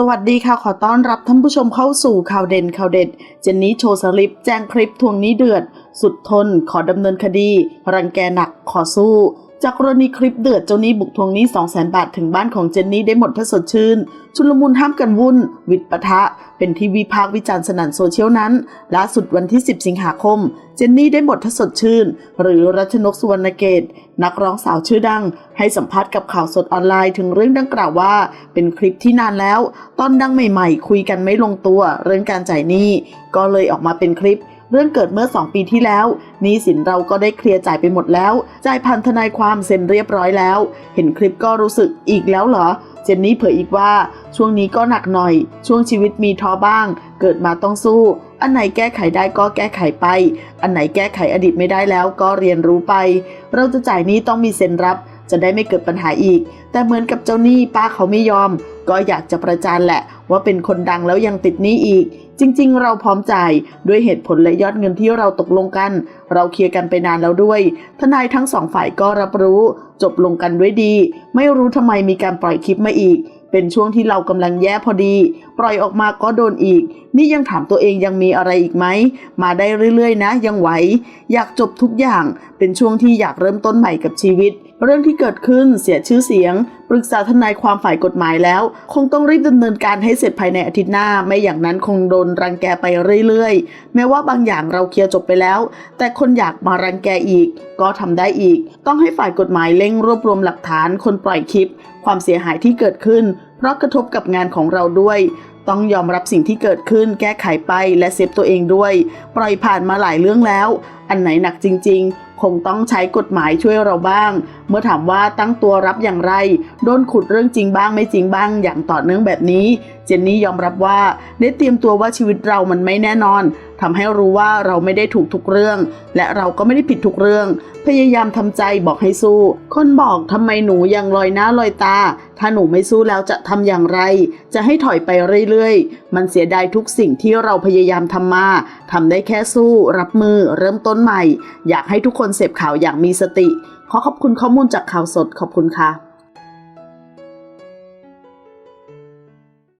สวัสดีค่ะ ขอต้อนรับท่านผู้ชมเข้าสู่ข่าวเด่นข่าวเด็ด เจนนี่โชว์สลิป แจ้งคลิปทวงนี้เดือด สุดทนขอดำเนินคดี รังแกหนักขอสู้ จากกรณีคลิปเดือดเจ้าหนี้บุกทวงหนี้ 2 0 0 0 0 0 บาทถึงบ้านของเจนนี่ได้หมดถ้าสดชื่น ชุลมุนห้ามกันวุ่น วิดปะทะ เป็นที่วิพากษ์วิจารณ์สนั่นโซเชียลนั้น ล่าสุดวันที่ 10 สิงหาคม เจนนี่ได้หมดถ้าสดชื่น หรือรัชนกสุวรรณเกต นักร้องสาวชื่อดัง ให้สัมภาษณ์กับข่าวสดออนไลน์ถึงเรื่องดังกล่าวว่า เป็นคลิปที่นานแล้ว ตอนดังใหม่ ๆ คุยกันไม่ลงตัว เรื่องการจ่ายหนี้ ก็เลยออกมาเป็นคลิป เรื่องเกิดเมื่อ 2 ปีที่แล้วนี้สินเราก็ได้เคลียร์จ่ายไปหมดแล้ว จ่ายพันทนายความเซ็นเรียบร้อยแล้ว เห็นคลิปก็รู้สึกอีกแล้วเหรอ เจนนี่เผยอีกว่าช่วงนี้ก็หนักหน่อย ช่วงชีวิตมีท้อบ้าง เกิดมาต้องสู้ อันไหนแก้ไขได้ก็แก้ไขไป อันไหนแก้ไขอดีตไม่ได้แล้วก็เรียนรู้ไป เราจะจ่ายนี้ต้องมีเซ็นรับ จะได้ไม่เกิดปัญหาอีก แต่เหมือนกับเจ้าหนี้ป้าเขาไม่ยอม ก็อยากจะประจานแหละ ว่าเป็นคนดังแล้วยังติดหนี้อีก จริง ๆ เราพร้อมจ่ายด้วยเหตุผลและยอดเงินที่เราตกลงกัน เราเคลียร์กันไปนานแล้วด้วย ทนายทั้งสองฝ่ายก็รับรู้ จบลงกันด้วยดี ไม่รู้ทำไมมีการปล่อยคลิปมาอีกเป็นช่วงที่เรากำลังแย่พอดี ปล่อยออกมาก็โดนอีก นี่ยังถามตัวเองยังมีอะไรอีกไหม มาได้เรื่อยๆนะ ยังไหว อยากจบทุกอย่าง เป็นช่วงที่อยากเริ่มต้นใหม่กับชีวิต เรื่องที่เกิดขึ้นเสียชื่อเสียง ปรึกษาทนายความฝ่ายกฎหมายแล้ว คงต้องรีบดำเนินการให้เสร็จภายในอาทิตย์หน้า ไม่อย่างนั้นคงโดนรังแกไปเรื่อยๆ แม้ว่าบางอย่างเราเคลียร์จบไปแล้ว แต่คนอยากมารังแกอีก ก็ทำได้อีก ต้องให้ฝ่ายกฎหมายเร่งรวบรวมหลักฐานคนปล่อยคลิป ความเสียหายที่เกิดขึ้น เพราะกระทบกับงานของเราด้วยต้องยอมรับสิ่งที่เกิดขึ้นแก้ไขไปและเซฟตัวเองด้วย ปล่อยผ่านมาหลายเรื่องแล้ว อันไหนหนักจริง ๆ คงต้องใช้กฎหมายช่วยเราบ้าง เมื่อถามว่าตั้งตัวรับอย่างไร โดนขุดเรื่องจริงบ้างไม่จริงบ้างอย่างต่อเนื่องแบบนี้ เจนนี่ยอมรับว่าได้เตรียมตัวว่าชีวิตเรามันไม่แน่นอนทำให้รู้ว่าเราไม่ได้ถูกทุกเรื่อง และเราก็ไม่ได้ผิดทุกเรื่อง พยายามทำใจบอกให้สู้ คนบอกทำไมหนูยังลอยหน้าลอยตา ถ้าหนูไม่สู้แล้วจะทำอย่างไร จะให้ถอยไปเรื่อยๆ มันเสียดายทุกสิ่งที่เราพยายามทำมาทำได้แค่สู้ รับมือ เริ่มต้นนใหม่ อยากให้ทุกคนเสพข่าวอย่างมีสติ ขอขอบคุณข้อมูลจากข่าวสดขอบคุณค่ะ